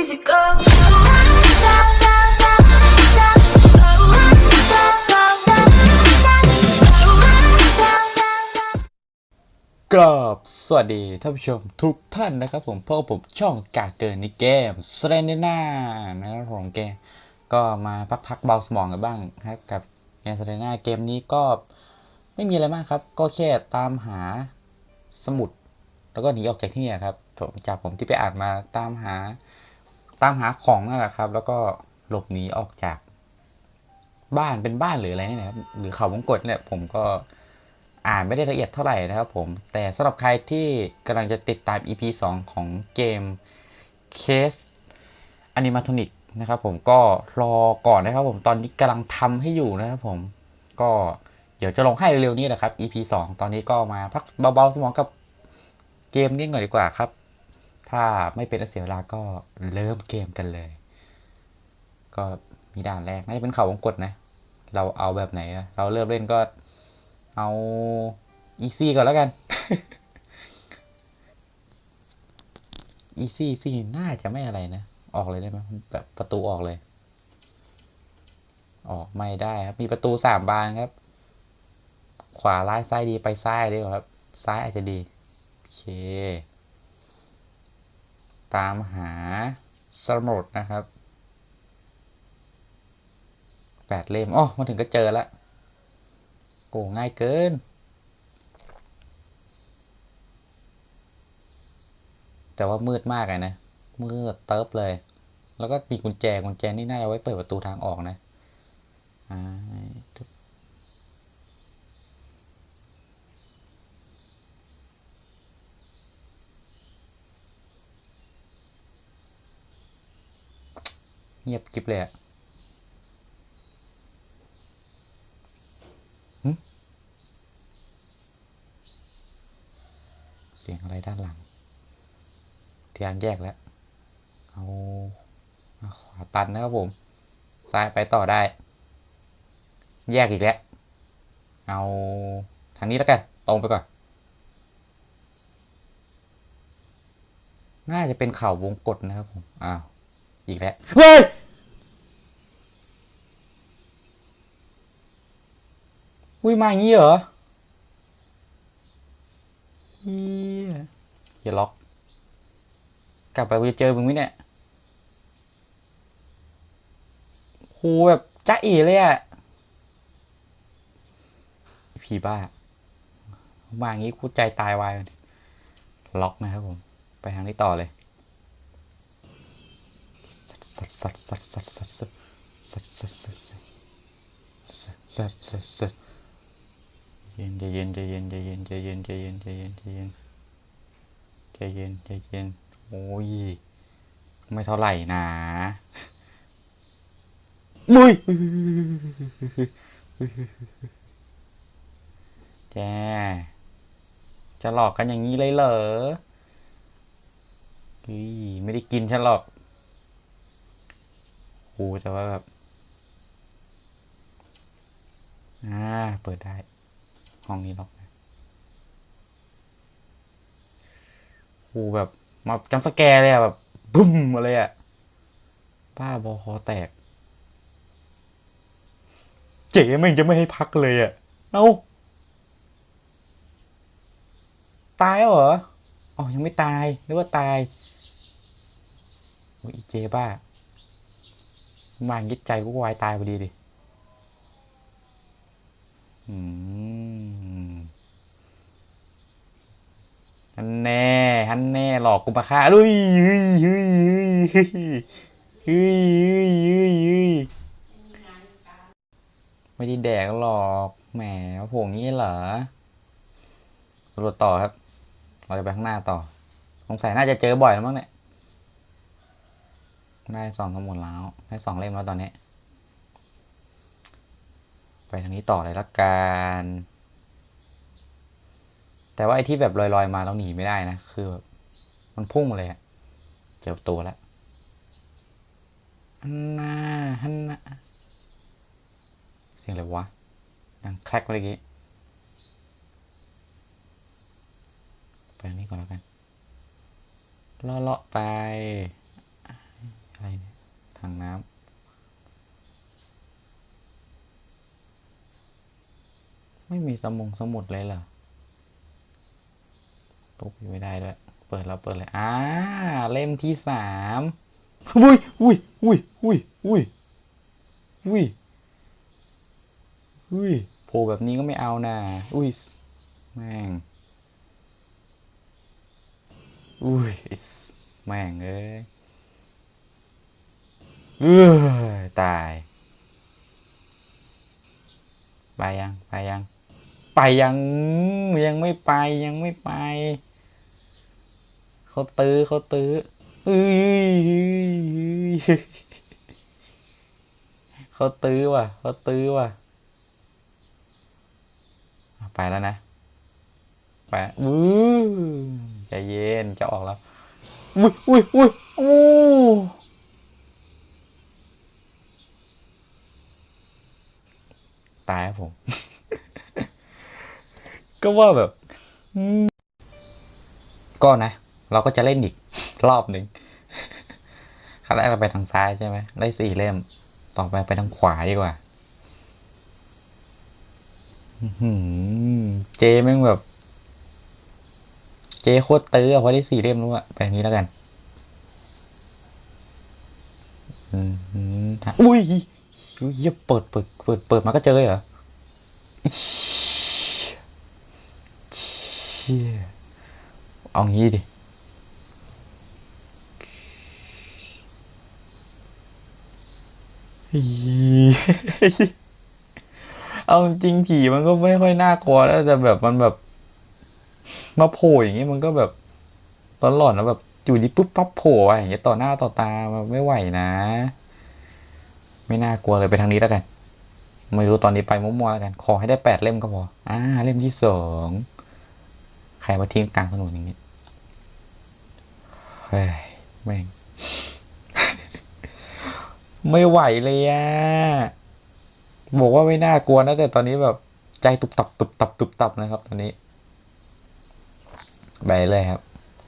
easy go. กราบสวัสดีท่านผู้ชมทุกท่านนะครับผมพบกับผมช่องกาเกินในเกมสเตนน่านะครับผมเกมก็มาพักๆเบาสมองกันบ้างครับกับเกมสเตนน่าเกมนี้ก็ไม่มีอะไรมากครับ ก็แค่ตามหาสมุด แล้วก็หนีออกจากที่นี่ครับผมจากผมที่ไปอ่านมาตามหา ตามหาของนั่นแหละครับ แล้วก็หลบหนีออกจาก บ้านเป็นบ้านหรืออะไรนี่นะครับ หรือเขาวงกตเนี่ย ผมก็อ่านไม่ได้ละเอียดเท่าไหร่นะครับผม แต่สำหรับใครที่กำลังจะติดตาม EP 2 ของเกม Case Animatronic นะครับผมก็รอก่อนนะครับผมตอนนี้กำลังทำให้อยู่นะครับผมก็เดี๋ยวจะลงให้เร็วๆนี้นะครับ EP 2 ตอนนี้ก็มาพักเบาๆสมองกับเกมนี้หน่อยดีกว่าครับ ถ้าไม่เป็นเสียเวลาก็เริ่มเกมกันเลย ก็มีด่านแรกน่าจะเป็นเขาวงกตนะ เราเอาแบบไหนเราเริ่มเล่นก็เอาอีซี่ก่อนแล้วกันอีซี่ซี่น่าจะไม่อะไรนะ ออกเลยได้ไหมแบบประตูออกเลย ออกไม่ได้ครับ มีประตูสามบานครับ ขวาร้ายซ้ายดีไปซ้ายดีกว่าครับ ซ้ายอาจจะดี โอเค ตามหาสมุดนะครับแปดเล่มอ๋อมาถึงก็เจอแล้วโอ้ง่ายเกิน แต่ว่ามืดมากเลยนะ มืดเติบเลย แล้วก็มีกุญแจกุญแจนี่น่าจะไว้เปิดประตูทางออกนะอ่า เงียบกริบเลยอะเสียงอะไรด้านหลังพยายามแยกแล้วเอาเอาขวาตันนะครับผม ซ้ายไปต่อได้ แยกอีกแล้ว เอาทางนี้แล้วกัน ตรงไปก่อน น่าจะเป็นเข่าวงกฏนะครับผม อ้าว อีกแล้วเฮ้ยอุ้ยมาอย่างนี้เหรอเฮียอย่าล็อก กลับไปกูจะเจอมึงไหมเนี่ยโหแบบจ้าเอ๋เลยอะผีบ้า มาอย่างงี้กูใจตายวายเลยล็อกนะครับผม ไปทางนี้ต่อเลย สัดสัดสัดสัดสัดสัดสัดสัดสัดสัดสัดสัดสัดเย็นใจเย็นใจเย็นใจเย็นใจเย็นใจเย็นใจเย็นใจเย็นใจเย็นใจเย็นโอ้ยไม่เท่าไหร่นะมุยแจจะหลอกกันอย่างนี้เลยเหรอเฮ้ยไม่ได้กินฉันหรอก โอ้แต่ว่าแบบอ่าเปิดได้ ห้องนี้ล็อกนะโอ้แบบมาจำสแกร์เลยอะแบบบึ้มมาเลยอะบ้าบอคอแตก เจ๋แม่งจะไม่ให้พักเลยอะเอ้าตายแล้วเหรอ อ๋อ ยังไม่ตายนึกว่าตาย โอ้ยเจ๊บ้า มาอย่างนี้ใจกูวายตายพอดีดิอืมฮันแน่ฮันแน่หลอกกูมาฆ่าลุยเฮ้ยเฮ้ยเฮ้ยเฮ้ยเฮ้ยเฮ้ยเฮ้ยไม่ได้แดกหรอกแหมผงนี้เหรอตรวจต่อครับ เราจะไปข้างหน้าต่อ สงสัยน่าจะเจอบ่อยแล้วมั้งเนี่ย ได้สองสมุดแล้ว ได้สองเล่มแล้วตอนนี้ ไปทางนี้ต่อเลยละกัน แต่ว่าไอ้ที่แบบลอยๆมาแล้วหนีไม่ได้นะ คือแบบมันพุ่งเลยอะเจอตัวแล้วฮันน่าฮันน่าเสียงอะไรวะ ดังแคลกเมื่อกี้ ไปทางนี้ก่อนแล้วกันเลาะๆไป อะไรเนี่ยถังน้ำไม่มีสมงสมุดเลยเหรอตกไม่ได้ด้วย เปิดแล้วเปิดเลย อ่า เล่มที่สามอุ้ยอุ้ยอุ้ยอุ้ยอุ้ยอุ้ยอุ้ยโผล่แบบนี้ก็ไม่เอานะอุ้ย แม่ง อุ้ย แม่งเอ้ย เอ้ยตาย ไปยังไปยัง ไปยังยังไม่ไปยังไม่ไป เขาตื้อเขาตื้อเอ้ยเขาตื้อว่ะเขาตื้อว่ะ ไปแล้วนะ ไปอู้ใจเย็นจะออกแล้วอุ้ยอุ้ยอุ้ยโอ้ ตายครับผม ก็ว่าแบบก็นะ เราก็จะเล่นอีกรอบหนึ่งครั้งแรกเราไปทางซ้ายใช่ไหมได้สี่เล่ม ต่อไปไปทางขวาดีกว่าเจแม่งแบบ เจโคตรตื้อเพราะได้สี่เล่มรู้อะไปทางนี้แล้วกัน อืมอืมฮะอุ้ย อยเหี้ยเปิดเปิดเปิดเปิดมาก็เจอเลยเหรอเชี่ยเอางี้ดิเอาจริงผีมันก็ไม่ค่อยน่ากลัวแล้วแต่แบบมันแบบมาโผล่อย่างงี้มันก็แบบตอนหลอนๆนะแบบอยู่ดีปุ๊บปั๊บโผล่อะอย่างเงี้ยต่อหน้าต่อตามันไม่ไหวนะ ไม่น่ากลัวเลยไปทางนี้แล้วกัน ไม่รู้ตอนนี้ไปมั่วๆแล้วกัน ขอให้ได้แปดเล่มก็พอ อ่า เล่มที่สองใครมาทิ้งกลางถนนอย่างงี้ เฮ้ย แม่ง ไม่ไหวเลยอะบอกว่าไม่น่ากลัวนะแต่ตอนนี้แบบใจตุบตับตุบตับตุบตับนะครับ ตอนนี้ ไปเลยครับ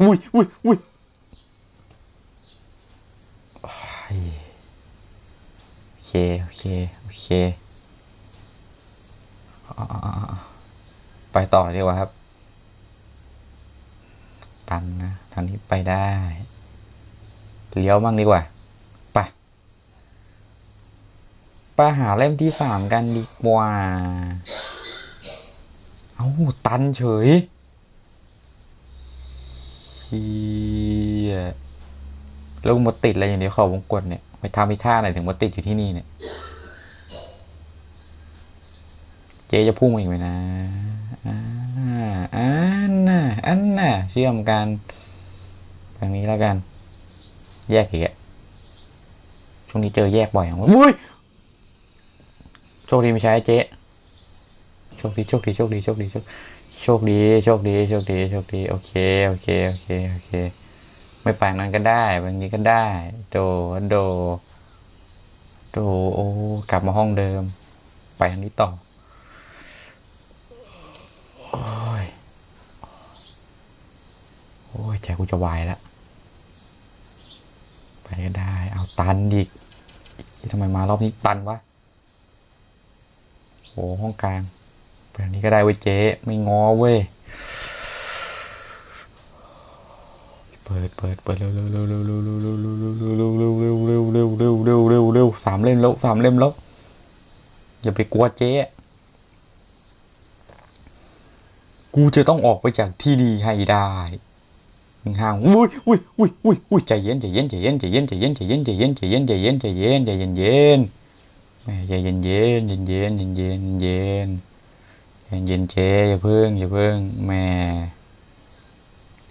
อุ้ยอุ้ยอุ้ย เค โอเค โอเค ไปต่อดีกว่าครับ ตันนะทางนี้ไปได้ เลี้ยวบ้างดีกว่าไปไปหาเล่มที่สามกันดีกว่า เอ้าตันเฉยเชี่ยแล้วมาติดอะไรอย่างเดียวเขาวงกดเนี่ย ไปทำอีท่าไหนถึงมาติดอยู่ที่นี่เนี่ย เจ๊จะพุ่งมาอีกไหมนะอ่าอันน่ะอันน่ะเชื่อมกันทางนี้แล้วกัน แยกอีกอะช่วงนี้เจอแยกบ่อยอย่างวะอุ้ยโชคดีไม่ใช่เจ๊โชคดีโชคดีโชคดีโชคดีโชคโชคดีโชคดีโชคดีโชคดีโอเคโอเคโอเคโอเค ไม่ไปนั้นก็ได้แบบนี้ก็ได้ โดโด โดโอ้กลับมาห้องเดิม ไปทางนี้ต่อโอ้ยโอ้ยใจกูจะวายแล้วไปก็ได้ เอาตันดิทำไมมารอบนี้ตันวะโอ้ห้องกลางไปทางนี้ก็ได้เว้ยเจ๊ไม่งอเว้ย เปิดเปิดเปิดเร็วเร็วเร็วเร็วเร็วเร็วเร็วเร็วเร็วเร็วเร็วเร็วเร็วเร็วเร็วเร็วเร็วเร็วเร็วสามเล่มแล้วสามเล่มแล้วอย่าไปกลัวเจ๊กูจะต้องออกไปจากที่นี่ให้ได้ห่างอุ้ยอุ้ยอุ้ยอุ้ยอุ้ยใจเย็นใจเย็นใจเย็นใจเย็นใจเย็นใจเย็นใจเย็นใจเย็นใจเย็นใจเย็นใจเย็นใจเย็นใจเย็นเย็นเย็นเย็นเย็นเย็นเย็นเย็นเย็นเจ๊อย่าเพิ่งอย่าเพิ่งแม่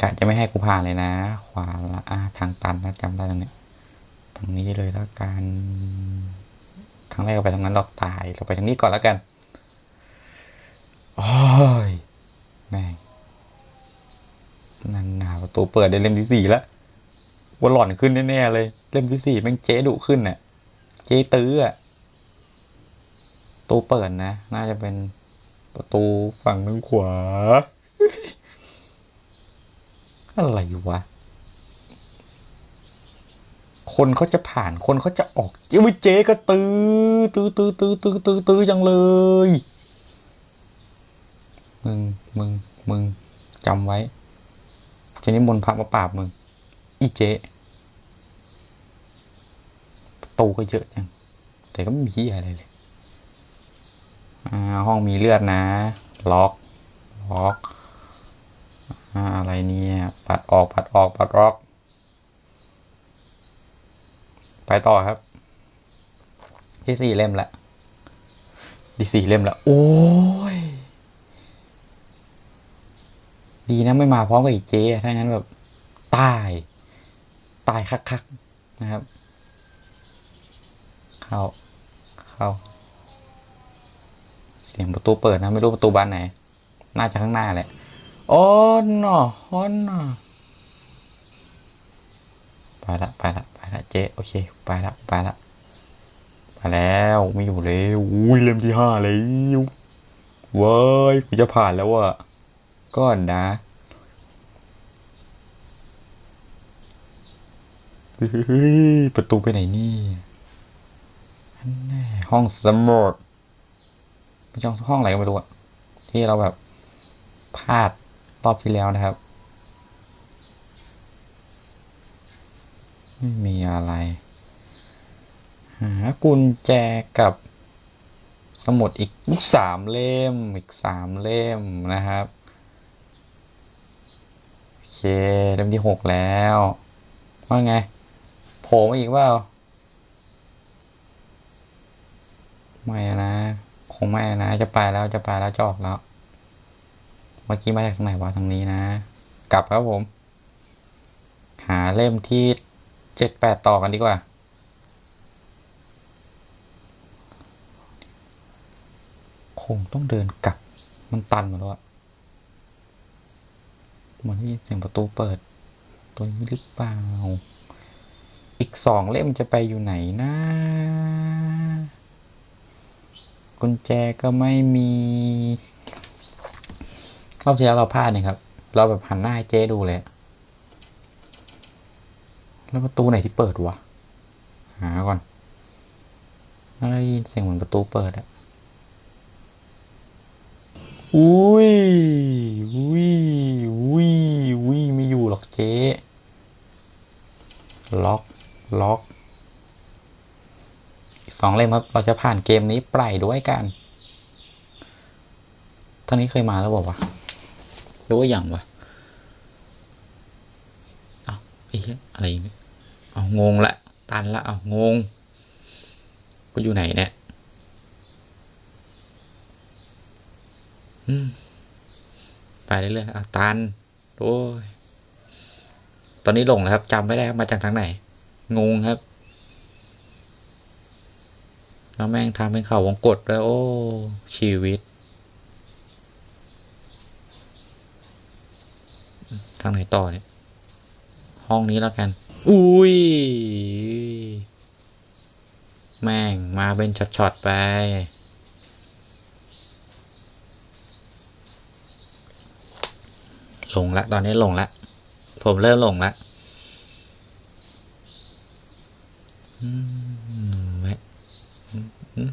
กะจะไม่ให้กูผ่านเลยนะ ขวาละอะทางตันนะจำได้ตรงนี้ทางนี้เลยแล้วกันครั้งแรกเราไปทางนั้นเราตายเราไปทางนี้ก่อนแล้วกันโอ้ยแม่งนั่นหนาประตูเปิดได้เล่มที่สี่แล้วว่าหล่อนขึ้นแน่ๆเลย เล่มที่สี่แม่งเจ๊ดุขึ้นน่ะ เจ๊ตื้ออะประตูเปิดนะ น่าจะเป็นประตูฝั่งทางขวา อะไรวะ คนเขาจะผ่านคนเขาจะออกเอ้ยเจ๊ก็ตื้อตื้อตื้อตื้อตื้อตื้อตื้อจังเลย มึง มึง มึงจำไว้จะนิมนต์พระมาปราบมึง อีเจ๊ตูก็เยอะจัง แต่ก็ไม่มีอะไรเลย อ่า ห้องมีเลือดนะ ล็อก ล็อก อะไรเนี่ยปัดออกปัดออกปัดออก ไปต่อครับ ที่สี่เล่มละที่สี่เล่มละ โอ้ย ดีนะไม่มาพร้อมกับอีเจ๊อะถ้างั้นแบบ ตาย ตายคักๆนะครับ เข้า เข้า เสียงประตูเปิดนะ ไม่รู้ประตูบานไหน น่าจะข้างหน้าแหละ อ้หนอโอ้หนอไปละไปละไปละเจ๊โอเคไปละไปละไปแล้วไม่อยู่เลยอุ้ยเล่มที่ห้าแล้วเว้ยกูจะผ่านแล้วอะก่อนนะประตูไปไหนนี่แน่ห้องสมุดไม่ใช่ห้องอะไรก็ไม่รู้อะที่เราแบบพลาด รอบที่แล้วนะครับ ไม่มีอะไร หากุญแจกับสมุดอีกสามเล่ม อีกสามเล่มนะครับ โอเคเล่มที่หกแล้ว ว่าไงโผล่มาอีกเปล่าไม่นะ คงไม่นะ จะไปแล้วจะไปแล้วจะออกแล้ว มื่อกี้มาจากทางไหนวะทางนี้นะ กลับครับผม หาเล่มที่เจ็ดแปดต่อกันดีกว่า คงต้องเดินกลับ มันตันหมดแล้วอะเหมือนได้ยินเสียงประตูเปิด ตัวนี้หรือเปล่า อีกสองเล่มจะไปอยู่ไหนนะกุญแจก็ไม่มี รอบที่แล้วเราพลาดเนี่ยครับ เราแบบหันหน้าให้เจ๊ดูเลย แล้วประตูไหนที่เปิดวะ หาก่อนน่าได้ยินเสียงเหมือนประตูเปิดอะอุ้ยอุ้ยอุ้ยอุ้ยไม่อยู่หรอกเจ๊ ล็อกล็อกอีกสองเล่มครับ เราจะผ่านเกมนี้ไปด้วยกันท่านี้เคยมาแล้วบอกว่าวะ หรือว่าอย่างวะเอาไอ้เหี้ยอะไรเนี่ยเอางงละตันละเอางงกูอยู่ไหนเนี่ยอืมไปเรื่อยๆเอาตันโอ้ยตอนนี้หลงแล้วครับจำไม่ได้ครับมาจากทางไหน งงครับแล้วแม่งทำเป็นเขาวงกดด้วยโอ้ ชีวิต ทางไหนต่อเนี่ย ห้องนี้แล้วกัน อุ้ย แม่ง มาเป็นช็อตๆไป หลงละ ตอนนี้หลงละ ผมเริ่มหลงละอืมแวะอืมอืม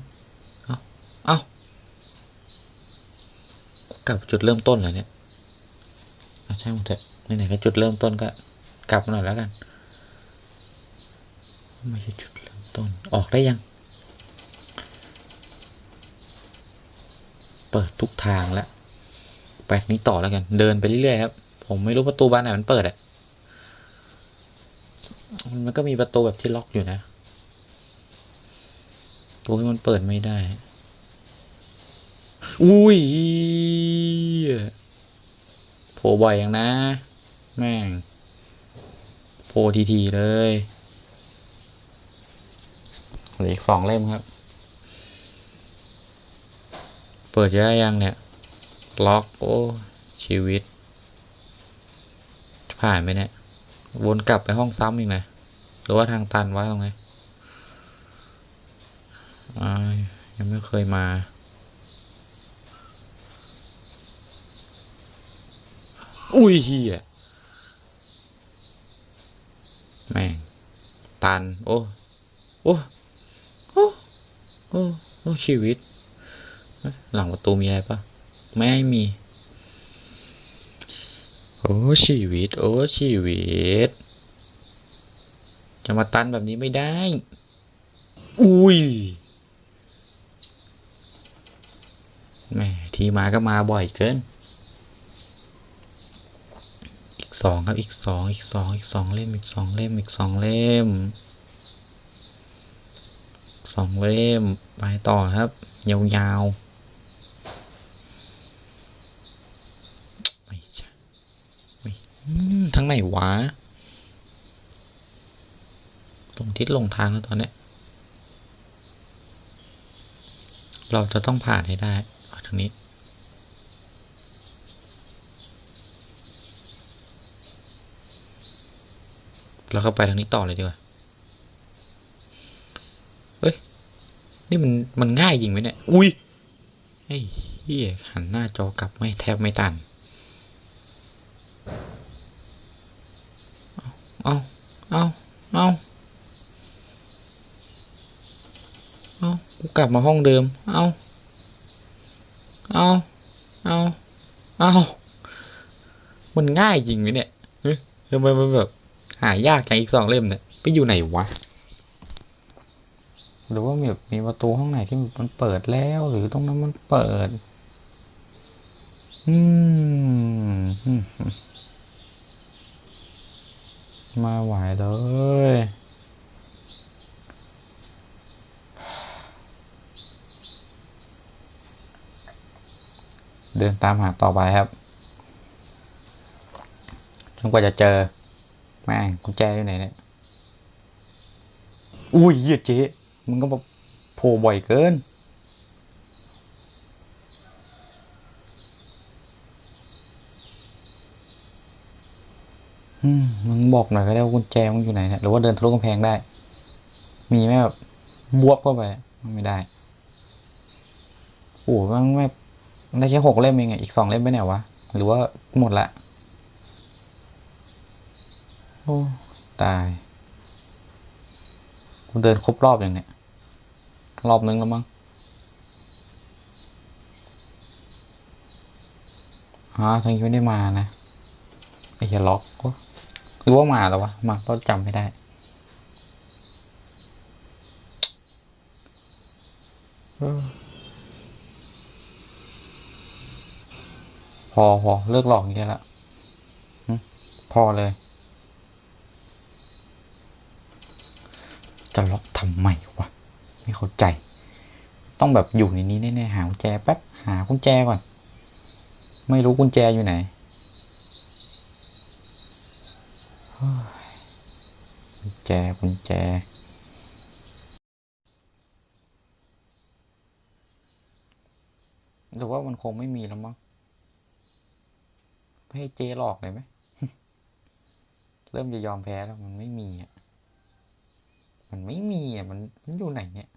เอาเอากลับจุดเริ่มต้นเหรอเนี่ยเอาช่างมันเถอะ ไหนๆก็จุดเริ่มต้นก็กลับมาหน่อยแล้วกัน ไม่ใช่จุดเริ่มต้น ออกได้ยัง เปิดทุกทางแล้วไปนี้ต่อแล้วกัน เดินไปเรื่อยๆครับ ผมไม่รู้ประตูบานไหนมันเปิดอะ มันก็มีประตูแบบที่ล็อกอยู่นะตัวที่มันเปิดไม่ได้ อุ้ยโผล่บ่อยอย่างนะ แม่งโผล่ทีเลยเหลืออีกสองเล่มครับ เปิดยอะยังเนี่ย ล็อก โอ้ ชีวิต ผ่านไปเนี่ย วนกลับไปห้องซ้ำอีกนะ หรือว่าทางตันวะตรงนี้ยังไม่เคยมา อุ้ยเฮีย แม่งตัน โอ้โอ้โอ้โอ้โอ้ชีวิต หลังประตูมีอะไรปะไม่มี โอ้ชีวิต โอ้ชีวิต จะมาตันแบบนี้ไม่ได้ อุ้ยแม่ที่มาก็มาบ่อยเกิน อีก สองครับ อีกสองอีกสองอีกสองเล่ม อีกสองเล่ม อีกสองเล่มสองเล่ม ไปต่อครับ ยาวๆไม่ใช่ไม่อืมทางไหนวะลงทิศลงทางแล้วตอนเนี้ยเราจะต้องผ่านให้ได้ทางนี้ เราก็ไปทางนี้ต่อเลยดีกว่า เฮ้ย นี่มันมันง่ายจริงไหมเนี่ย อุ้ยไอ้เฮียหันหน้าจอกลับไม่แทบไม่ตันเอาเอาเอาเอากูกลับมาห้องเดิม เอาเอาเอาเอามันง่ายจริงไหมเนี่ยเฮ้ยทำไมมันแบบ หายากจังอีกสองเล่มเนี่ยไปอยู่ไหนวะ หรือว่ามีแบบมีประตูห้องไหนที่มันเปิดแล้ว หรือตรงนั้นมันเปิด อืมมาไหวเลยเดินตามหาต่อไปครับจนกว่าจะเจอ แม่กุญแจอยู่ไหนเนี่ย อุ้ยเหี้ยเจ๊มึงก็มาโผล่บ่อยเกิน อืม มึงบอกหน่อยก็ได้ว่ากุญแจมึงอยู่ไหนเนี่ย หรือว่าเดินทะลุกำแพงได้ มีไหมแบบบวบเข้าไป ไม่ได้ โอ้โหมันไม่ได้แค่หกเล่มเองไงอีกสองเล่มไปไหนวะ หรือว่าหมดละ โอ้ตายกูเดินครบรอบอย่างเนี้ยรอบนึงแล้วมั้งอ๋อทางนี้ไม่ได้มานะไอ้เหี้ยล็อกโอ้หรือว่ามาแล้ววะ มาก็จำไม่ได้พอพอเลิกหลอกอย่างเงี้ยละพอเลย จะล็อกทำไมวะไม่เข้าใจ ต้องแบบอยู่ในนี้แน่ๆหากุญแจแป๊บหากุญแจก่อน ไม่รู้กุญแจอยู่ไหนกุญแจกุญแจหรือว่ามันคงไม่มีแล้วมั้งไม่ให้เจหลอกเลยไหม เริ่มจะยอมแพ้แล้วมันไม่มีอะ มันไม่มีอะมันมันอยู่ไหนเนี่ย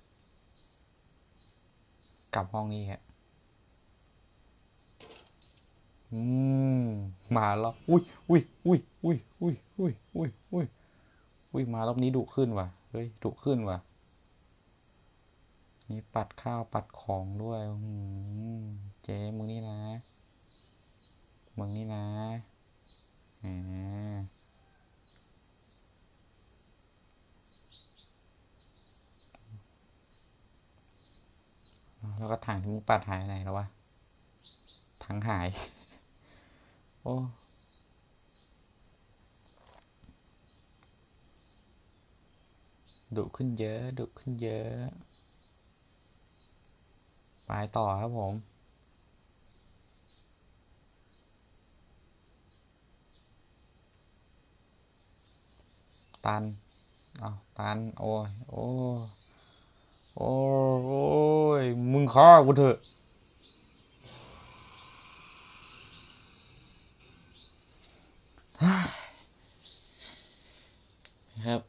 กลับห้องนี้ฮะอืมมาแล้วอุ้ยอุ้ยอุ้ยอุ้ยอุ้ยอุ้ยอุ้ยอุ้ยอุ้ยมารอบนี้ดุขึ้นว่ะเฮ้ยดุขึ้นว่ะ นี่ปัดข้าวปัดของด้วยอืมเจ๊มึงนี่นะมึงนี่นะอ่า แล้วก็ถังที่มึงปัดหายไปไหนแล้ววะ ถังหาย โอ้ดุขึ้นเยอะ ดุขึ้นเยอะ ไปต่อครับผม ตัน เอาตัน โอ้ย โอ้ย โอ้ยโอ้ยมึงฆ่ากูเถอะครับ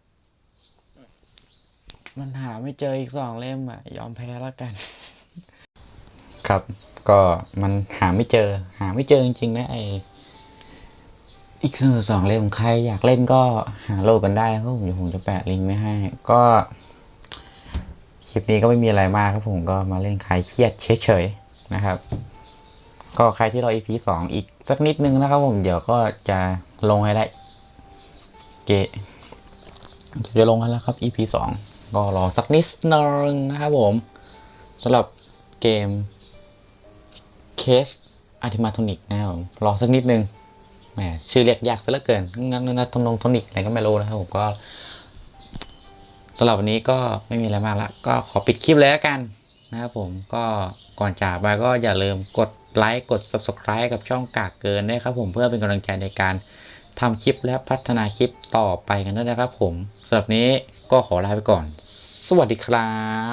มันหาไม่เจออีกสองเล่มอะ ยอมแพ้แล้วกัน ครับ ก็มันหาไม่เจอ หาไม่เจอจริงๆนะไออีกส่วนสองเล่มใครอยากเล่นก็หาโหลดกันได้นะครับผมเดี๋ยวผมจะแปะลิงก์ไว้ให้ ก็ คลิปนี้ก็ไม่มีอะไรมากครับผมก็มาเล่นคลายเครียดเฉยๆนะครับ ก็ใครที่รอ EP สองอีกสักนิดนึงนะครับผมเดี๋ยวก็จะลงให้ได้เกจะลงให้แล้วครับ EP สองก็รอสักนิดนึงนะครับผมสำหรับเกมเคสอาร์ติมาโทนิกนะครับผมรอสักนิดนึงแหมชื่อเรียกยากซะเหลือเกินงั้นนัทนงโทนิกอะไรก็ไม่รู้นะครับผมก็ สำหรับวันนี้ก็ไม่มีอะไรมากละก็ขอปิดคลิปเลยแล้วกันนะครับผมก็ก่อนจากไปก็อย่าลืมกดไลค์กด subscribe กับช่องกากเกินด้วยครับผมเพื่อเป็นกำลังใจในการทำคลิปและพัฒนาคลิปต่อไปกันด้วยนะครับผมสำหรับนี้ก็ขอลาไปก่อน สวัสดีครั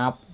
บ